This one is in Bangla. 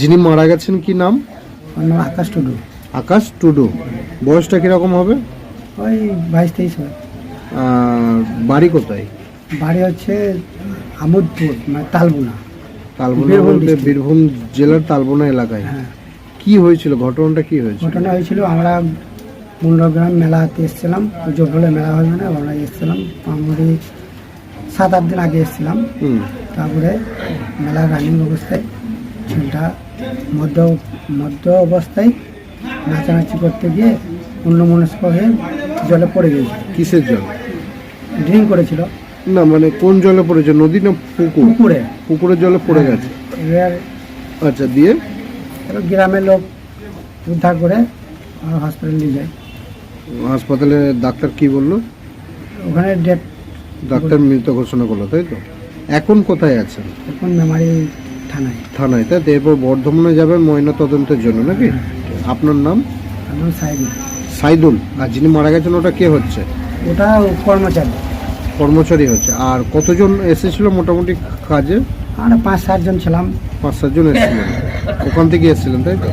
যিনি মারা গেছেন কি নাম? আকাশ টুডু। আকাশ টুডু। বয়সটা কীরকম হবে? ওই বাইশ তেইশ হয়। বাড়ি কোথায়? বাড়ি হচ্ছে আমোদপুর মানে তালবুনা। তালবোনা বীরভূম বলতে বীরভূম জেলার তালবোনা এলাকায়। হ্যাঁ। কি হয়েছিল? ঘটনাটা কি হয়েছিল? ঘটনা হয়েছিল আমরা মুন্ডগ্রাম মেলাতে এসেছিলাম। পুজো বলে মেলা হলো না আমরা এসেছিলাম। মোটামুটি সাত আট দিন আগে এসেছিলাম। তারপরে মেলা রানিং অবস্থায়। ছেলেটা মধ্য মধ্য অবস্থায় নাচানাচি করতে গিয়ে অন্যমনস্ক হয়ে জলে পড়ে গেছে কিসের জল? ড্রিঙ্ক করেছিল। না মানে কোন জলে পড়েছে? নদী না পুকুর? পুকুরে। পুকুরের জলে পড়ে গেছে। এবার আচ্ছা দিয়ে? এবার গ্রামের লোক উদ্ধার করে হসপিটাল নিয়ে যায়। হাসপাতালে ডাক্তার কি বলল? ওখানে ডেট ডাক্তার মৃত ঘোষণা করল তাই তো? এখন কোথায় আছেন? এখন মেমারি থানায়। থানায়। তাই তো এরপর বর্ধমানে যাবেন ময়না তদন্তের জন্য নাকি? আপনার নাম? আমার সাইডে সাইদুল। আর যিনি মারা গেছেন ওটা কে হচ্ছে? ওটা কর্মচারী। কর্মচারী হচ্ছে। আর কতজন এসেছিল মোটামুটি কাজে? আর পাঁচ সাতজন ছিলাম। পাঁচ সাতজন এসেছিলেন। ওখান থেকে এসেছিলেন তাই তো?